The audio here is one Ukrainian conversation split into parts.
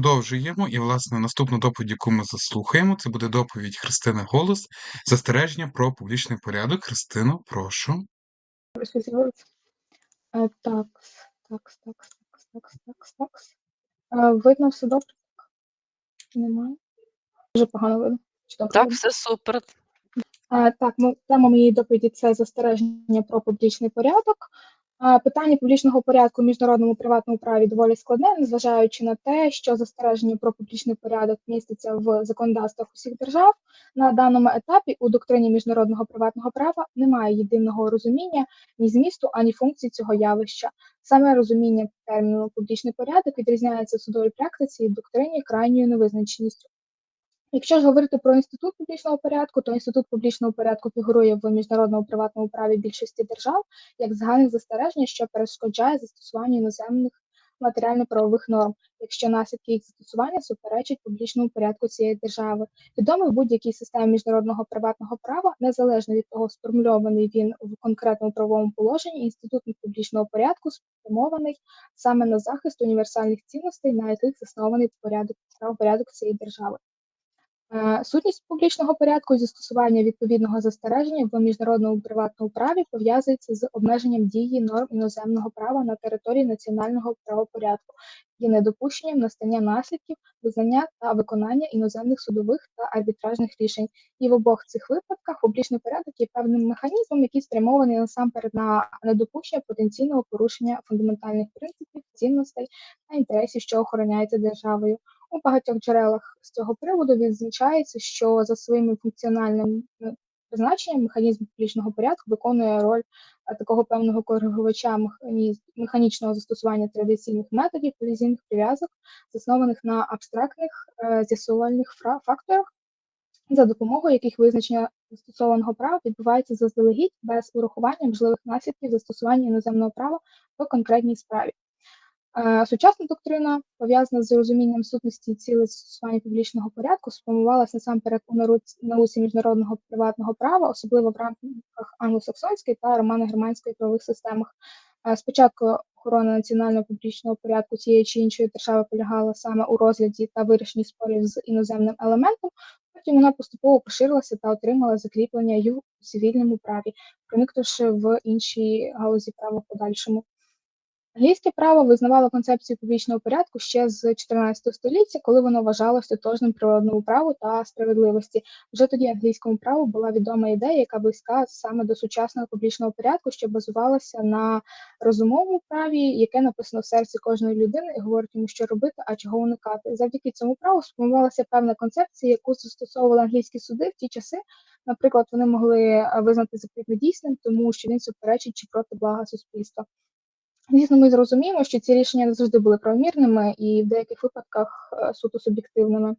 продовжуємо. І, власне, наступну доповідь, яку ми заслухаємо, це буде доповідь Христини Голос застереження про публічний порядок. Христино, прошу. Е, Так, так, так, так, так, так, так. Е, Видно все добре? Немає? Дуже погано видно. Чи добре Так, все супер. Е, Так, ну, тема моєї доповіді це застереження про публічний порядок. Питання публічного порядку в міжнародному приватному праві доволі складне, незважаючи на те, що застереження про публічний порядок міститься в законодавствах усіх держав. На даному етапі у доктрині міжнародного приватного права немає єдиного розуміння ні змісту, ані функції цього явища. Саме розуміння терміну публічний порядок відрізняється в судовій практиці і в доктрині крайньою невизначеністю. Якщо ж говорити про інститут публічного порядку, то інститут публічного порядку фігурує в міжнародному приватному праві більшості держав як загальне застереження, що перешкоджає застосуванню іноземних матеріально-правових норм, якщо наслідки їх застосування суперечать публічному порядку цієї держави. Відомий будь-якій системі міжнародного приватного права, незалежно від того, сформульований він в конкретному правовому положенні, інститут публічного порядку спрямований саме на захист універсальних цінностей, на яких заснований порядок правопорядок цієї держави. Е, Сутність публічного порядку і застосування відповідного застереження в міжнародному приватному праві пов'язується з обмеженням дії норм іноземного права на території національного правопорядку і недопущенням настання наслідків, визнання та виконання іноземних судових та арбітражних рішень. І в обох цих випадках публічний порядок є певним механізмом, який спрямований насамперед на недопущення потенційного порушення фундаментальних принципів, цінностей та інтересів, що охороняються державою. У багатьох джерелах з цього приводу відзначається, що за своїм функціональним призначенням механізм публічного порядку виконує роль е, такого певного коригувача механічного застосування традиційних методів колізійних прив'язок, заснованих на абстрактних е, з'ясувальних факторах, за допомогою яких визначення застосованого права відбувається заздалегідь без урахування можливих наслідків застосування іноземного права по конкретній справі. Е, Сучасна доктрина, пов'язана з розумінням сутності цілей застосування публічного порядку, сформувалася насамперед у науці міжнародного приватного права, особливо в рамках англосаксонської та романо-германської правових системах. Е, Спочатку охорона національного публічного порядку тієї чи іншої держави полягала саме у розгляді та вирішенні спорів з іноземним елементом. Потім вона поступово поширилася та отримала закріплення й у цивільному праві, проникнувши в інші галузі права в подальшому. Англійське право визнавало концепцію публічного порядку ще з 14 століття, коли воно вважалося тотожним природному праву та справедливості. Вже тоді англійському праву була відома ідея, яка близька саме до сучасного публічного порядку, що базувалася на розумовому праві, яке написано в серці кожної людини і говорить йому, що робити, а чого уникати. Завдяки цьому праву сформувалася певна концепція, яку застосовували англійські суди в ті часи. Наприклад, вони могли визнати запит недійсним, тому що він суперечить чи проти блага суспільства. Звісно, ми зрозуміємо, що ці рішення не завжди були правомірними і в деяких випадках е, суто суб'єктивними.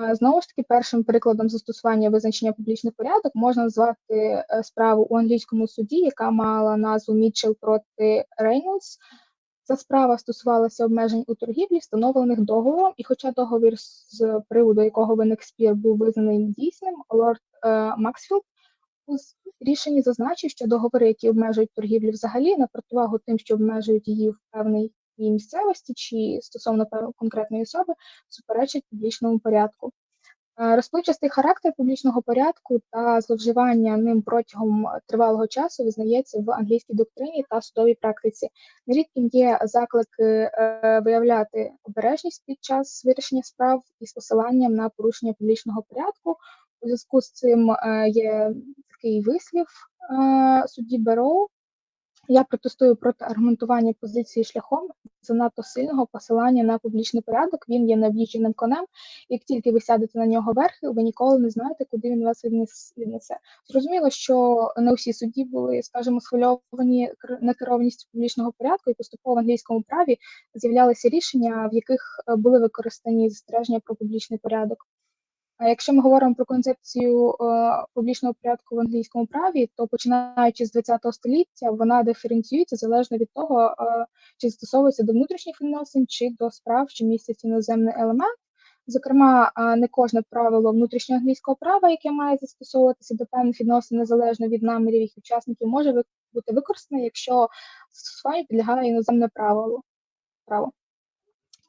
Е, Знову ж таки, першим прикладом застосування визначення публічний порядок можна назвати е, справу у англійському суді, яка мала назву Мітчелл проти Рейнольдс. Ця справа стосувалася обмежень у торгівлі, встановлених договором, і хоча договір, з приводу якого виник спір, був визнаний недійсним, лорд е, Максфілд рішенні зазначив, що договори, які обмежують торгівлю взагалі, на противагу тим, що обмежують її в певній її місцевості чи стосовно конкретної особи, суперечать публічному порядку. Е, Розпливчастий характер публічного порядку та зловживання ним протягом тривалого часу визнається в англійській доктрині та судовій практиці. Нерідким є заклики е, виявляти обережність під час вирішення справ із посиланням на порушення публічного порядку. У зв'язку з цим е, є такий вислів е, судді Бероу. Я протестую проти аргументування позиції шляхом занадто сильного посилання на публічний порядок. Він є нав'їждженим конем. Як тільки ви сядете на нього верхи, ви ніколи не знаєте, куди він вас віднесе. Зрозуміло, що не всі судді були, скажімо, схвильовані кер- некерованістю публічного порядку, і поступово в англійському праві з'являлися рішення, в яких е, були використані застереження про публічний порядок. А якщо ми говоримо про концепцію е, публічного порядку в англійському праві, то починаючи з ХХ століття вона диференціюється залежно від того, е, чи застосовується до внутрішніх відносин, чи до справ, що містять іноземний елемент. Зокрема, е, не кожне правило внутрішнього англійського права, яке має застосовуватися до певних відносин незалежно від намірів їх учасників, може бути використане, якщо застосуванню підлягає іноземне правило. право.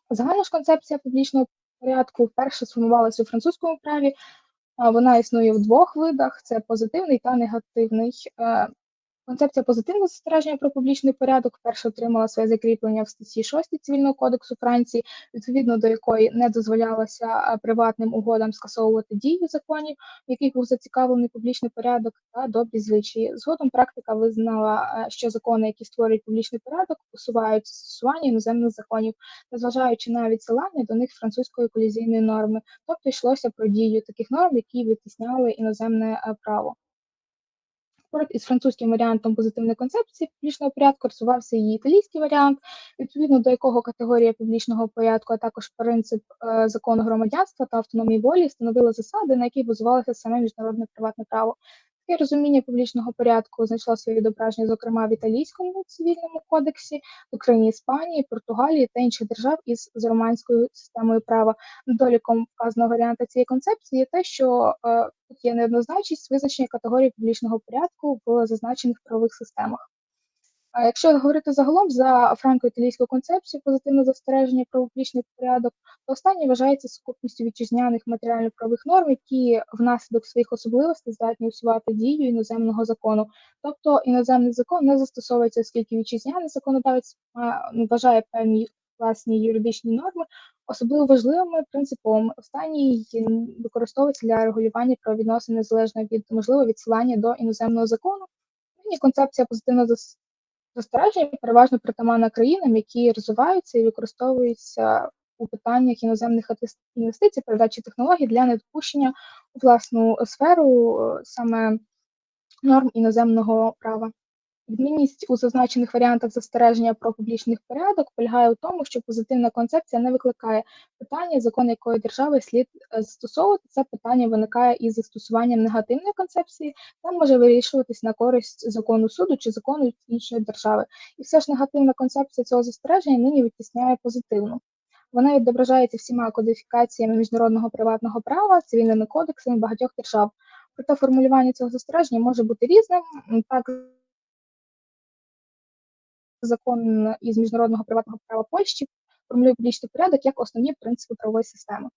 Загальна ж концепція публічного порядку вперше сформувалася у французькому праві. Вона існує в двох видах: це позитивний та негативний. Концепція позитивного застереження про публічний порядок вперше отримала своє закріплення в статті 6 Цивільного кодексу Франції, відповідно до якої не дозволялося е, приватним угодам скасовувати дію законів, в яких був зацікавлений публічний порядок та добрі звичаї. Згодом практика визнала, е, що закони, які створюють публічний порядок, усувають застосування іноземних законів, незважаючи на відсилання до них французької колізійної норми, тобто йшлося про дію таких норм, які витісняли іноземне е, право. Поряд із французьким варіантом позитивної концепції публічного порядку розвивався і італійський варіант, відповідно до якого категорія публічного порядку, а також принцип е, закону громадянства та автономії волі становили засади, на яких базувалося саме міжнародне приватне право. Таке розуміння публічного порядку знайшло своє відображення, зокрема в італійському цивільному кодексі, Україні, Іспанії, Португалії та інших держав із з романською системою права. Недоліком вказаного варіанта цієї концепції є те, що е, тут є неоднозначність визначення категорії публічного порядку в зазначених правових системах. А якщо говорити загалом за франко-італійську концепцію позитивного застереження про публічний порядок, то останнє вважається сукупністю вітчизняних матеріально-правових норм, які внаслідок своїх особливостей здатні усувати дію іноземного закону. Тобто іноземний закон не застосовується, оскільки вітчизняний законодавець вважає певні власні юридичні норми, особливо важливими принциповими. Останній використовується для регулювання правовідносин незалежно від можливого відсилання до іноземного закону. І концепція позитивного застереження переважно притаманна країнам, які розвиваються і використовуються у питаннях іноземних інвестицій, передачі технологій для недопущення у власну сферу саме норм іноземного права. Відмінність у зазначених варіантах застереження про публічний порядок полягає у тому, що позитивна концепція не викликає питання, закон якої держави слід е, застосовувати. Це питання виникає із застосуванням негативної концепції та може вирішуватись на користь закону суду чи закону іншої держави. І все ж негативна концепція цього застереження нині витісняє позитивну. Вона відображається всіма кодифікаціями міжнародного приватного права, цивільними кодексами багатьох держав. Проте формулювання цього застереження може бути різним. Так, закон із міжнародного приватного права Польщі формулює публічний порядок як основні принципи правової системи.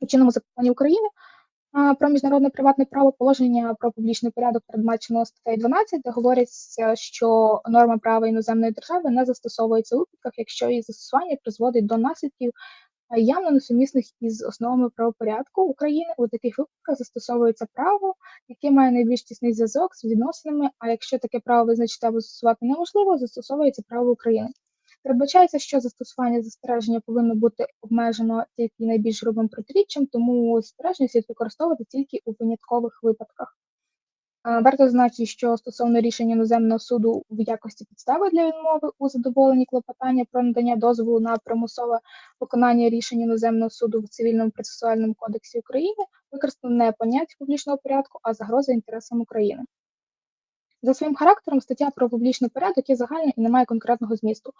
У чинному законі України про міжнародне приватне право положення про публічний порядок передбачено статтею 12, де говориться, що норма права іноземної держави не застосовується у випадках, якщо її застосування призводить до наслідків явно несумісних із основами правопорядку України. У таких випадках застосовується право, яке має найбільш тісний зв'язок з відносинами. А якщо таке право визначити або застосувати неможливо, застосовується право України. Передбачається, що застосування застереження повинно бути обмежено тільки найбільш грубим протиріччям, тому застереження слід використовувати тільки у виняткових випадках. Варто зазначити, що стосовно рішення іноземного суду в якості підстави для відмови у задоволенні клопотання про надання дозволу на примусове виконання рішення іноземного суду в цивільному процесуальному кодексі України використано не поняття публічного порядку, а загроза інтересам України. За своїм характером стаття про публічний порядок є загальна і не має конкретного змісту.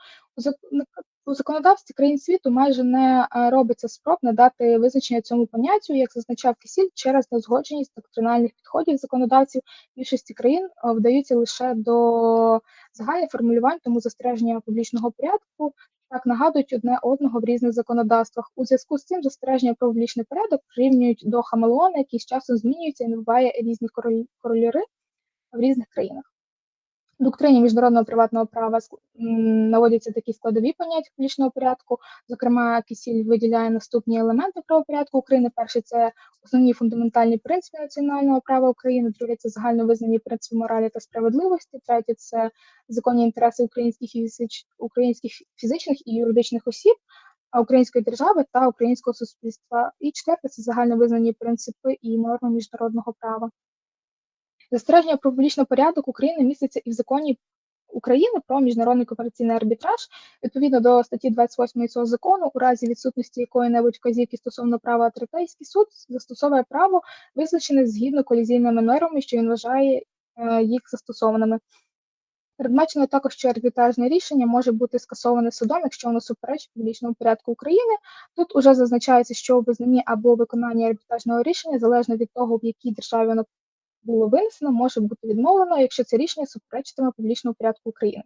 У законодавстві країн світу майже не е, робиться спроб надати визначення цьому поняттю, як зазначав Кисіль, через неузгодженість доктринальних підходів законодавців більшості країн е, вдаються лише до загальних формулювань, тому застереження публічного порядку так нагадують одне одного в різних законодавствах. У зв'язку з цим застереження про публічний порядок прирівнюють до хамелеона, який з часом змінюється і набуває різні кольори в різних країнах. В доктрині міжнародного приватного права наводяться такі складові поняття публічного порядку. Зокрема, Кисіль виділяє наступні елементи правопорядку України. Перший це основні фундаментальні принципи національного права України, друге це загально визнані принципи моралі та справедливості, третє це законні інтереси українських і українських фізичних і юридичних осіб, української держави та українського суспільства. І четверте це загально визнані принципи і норми міжнародного права. Застереження про публічний порядок України міститься і в законі України про міжнародний коопераційний арбітраж відповідно до статті 28 цього закону, у разі відсутності якої-небудь вказівки стосовно права Третейський суд застосовує право, визначене згідно колізійними нормами, що він вважає е, їх застосованими. Передбачено також, що арбітражне рішення може бути скасоване судом, якщо воно суперечить публічному порядку України. Тут уже зазначається, що у визнанні або виконанні арбітражного рішення залежно від того, в якій державі воно було винесено, може бути відмовлено, якщо це рішення суперечитиме публічному порядку України.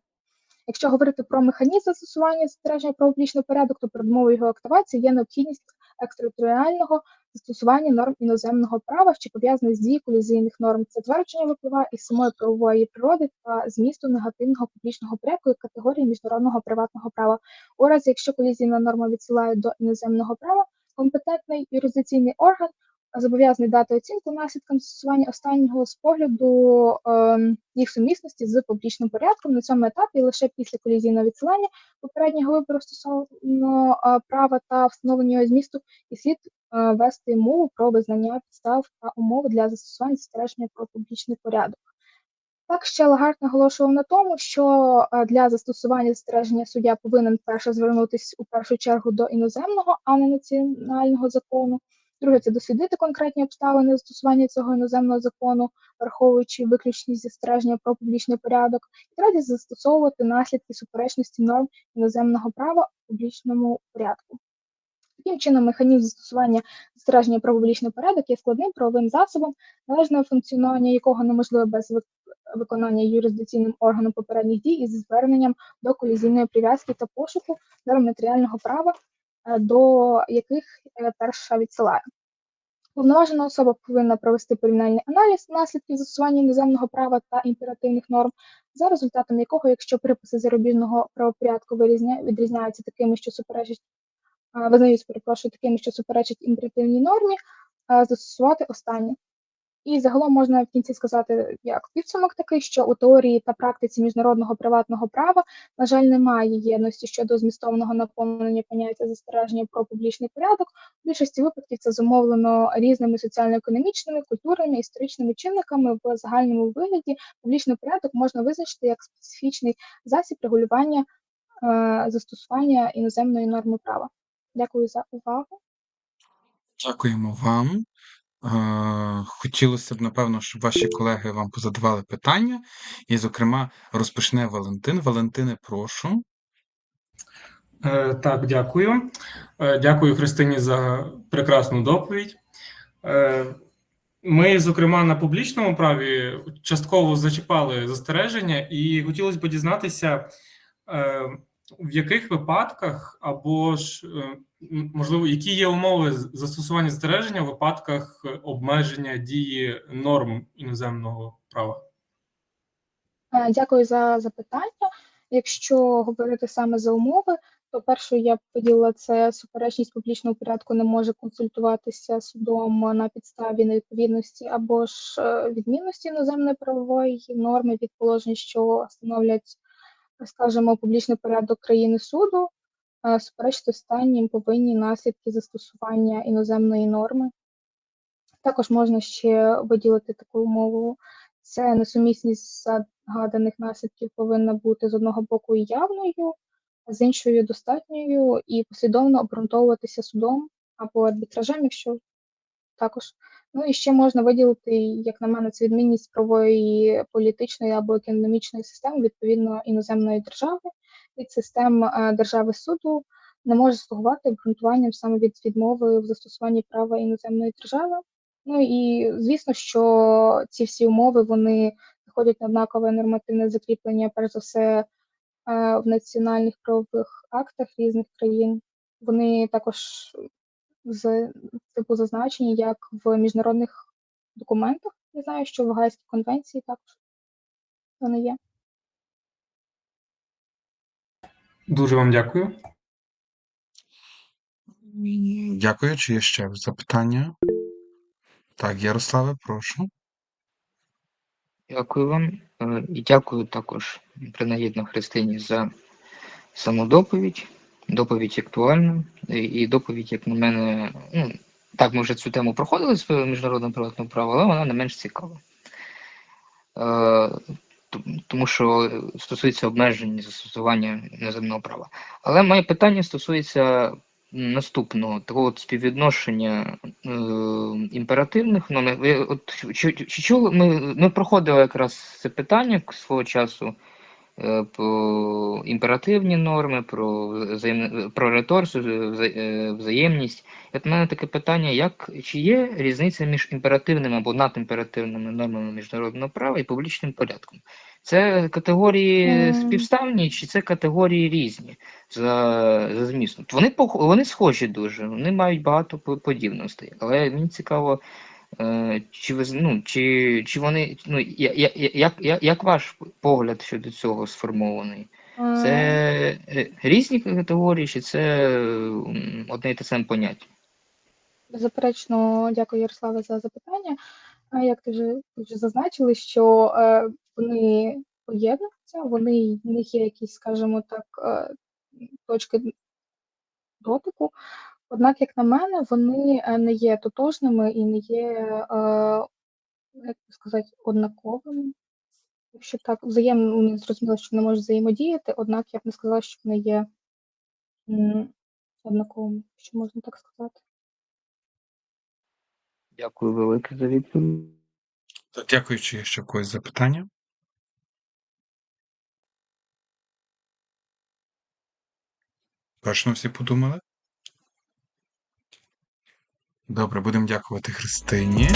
Якщо говорити про механізм застосування застереження про публічний порядок, то передумовою його активації є необхідність екстериторіального застосування норм іноземного права, що пов'язане з дією колізійних норм. Це твердження випливає із самої правової природи та змісту негативного публічного порядку як категорії міжнародного приватного права. У разі, якщо колізійна норма відсилає до іноземного права, компетентний юрисдикційний орган зобов'язаний дати оцінку наслідкам застосування останнього з погляду е, їх сумісності з публічним порядком на цьому етапі лише після колізійного відсилання попереднього вибору стосовно е, права та встановлення змісту і слід е, вести мову про визнання підстав та умови для застосування застереження про публічний порядок. Так ще Лагард наголошував на тому, що е, для застосування застереження суддя повинен перше звернутися у першу чергу до іноземного, а не національного закону. Друге, це дослідити конкретні обставини застосування цього іноземного закону, враховуючи виключність застереження про публічний порядок, і третє застосовувати наслідки суперечності норм іноземного права у публічному порядку. Таким чином, механізм застосування застереження про публічний порядок є складним правовим засобом, належного функціонування якого неможливе без виконання юрисдикційним органом попередніх дій із зверненням до колізійної прив'язки та пошуку норм матеріального права, до яких е, перша відсилає. Повноважена особа повинна провести порівняльний аналіз наслідків застосування іноземного права та імперативних норм, за результатом якого, якщо приписи зарубіжного правопорядку відрізняються такими, що суперечать, визнаються, перепрошую, такими, що суперечать імперативній нормі, застосувати останні. І загалом можна в кінці сказати, як підсумок такий, що у теорії та практиці міжнародного приватного права, на жаль, немає єдності щодо змістовного наповнення поняття застереження про публічний порядок. У більшості випадків це зумовлено різними соціально-економічними, культурними, історичними чинниками в загальному вигляді. Публічний порядок можна визначити як специфічний засіб регулювання е, застосування іноземної норми права. Дякую за увагу. Дякуємо вам. Е, Хотілося б, напевно, щоб ваші колеги вам позадавали питання, і, зокрема, розпочне Валентин. Валентине, прошу. Е, Так, дякую. Е, Дякую Христині за прекрасну доповідь. Ми, зокрема, на публічному праві частково зачіпали застереження, і хотілося б дізнатися, в яких випадках або ж, можливо, які є умови застосування застереження в випадках е, обмеження дії норм іноземного права. Е, Дякую за запитання. Якщо говорити саме за умови, то першою я б поділила це суперечність публічного порядку не може консультуватися судом на підставі невідповідності або ж е, відмінності іноземної правової норми від положень, що становлять, скажімо, публічний порядок країни суду. Е, Суперечити останнім повинні наслідки застосування іноземної норми. Також можна ще виділити таку умову. Це несумісність згаданих наслідків повинна бути з одного боку явною, а з іншою достатньою і послідовно обґрунтовуватися судом або арбітражем, якщо також. Ну і ще можна виділити, як на мене, це відмінність правової політичної або економічної системи відповідно іноземної держави від систем е, держави суду не може слугувати обґрунтуванням саме від відмови в застосуванні права іноземної держави. Ну і звісно, що ці всі умови вони виходять на однакове нормативне закріплення, перш за все, е, в національних правових актах різних країн. Вони також з типу зазначені як в міжнародних документах. Я знаю, що в Гайській конвенції також вони є. Дуже вам дякую. Дякую. Чи є ще запитання? Так, Ярославе, прошу. Дякую вам. Е, І дякую також принагідно Христині за саму доповідь. Доповідь актуальна. І доповідь, як на мене, ну, так, ми вже цю тему проходили з міжнародного приватного права, але вона не менш цікава. Е, Тому що стосується обмежень застосування іноземного права. Але моє питання стосується наступного такого от співвідношення е, імперативних номер. Ви от чи, чи чули ми, ми проходили якраз це питання свого часу е, про імперативні норми, про взаєм, про реторсу, вза- е, взаємність. От у мене таке питання: як чи є різниця між імперативними або надімперативними нормами міжнародного права і публічним порядком? Це категорії Ем. співставні, чи це категорії різні за, за змістом? Вони вони схожі дуже, вони мають багато подібностей. Але мені цікаво, е, чи ви ну, чи, чи вони ну я, як, як, як ваш погляд щодо цього сформований? Це е, різні категорії, чи це одне і те саме поняття? Беззаперечно, дякую, Ярославе, за запитання. Як ти вже, зазначили, що вони поєднуються, вони в них є якісь, скажімо так, е, точки дотику. Однак, як на мене, вони е, не є тотожними і не є, е, як би сказати, однаковими. Якщо так, взаємно не зрозуміло, що вони можуть взаємодіяти, однак я б не сказала, що вони є однаковими, що можна так сказати. Дякую велике за відповідь. Так, дякую, чи є ще в когось запитання? Точно всі подумали? Добре, будемо дякувати Христині.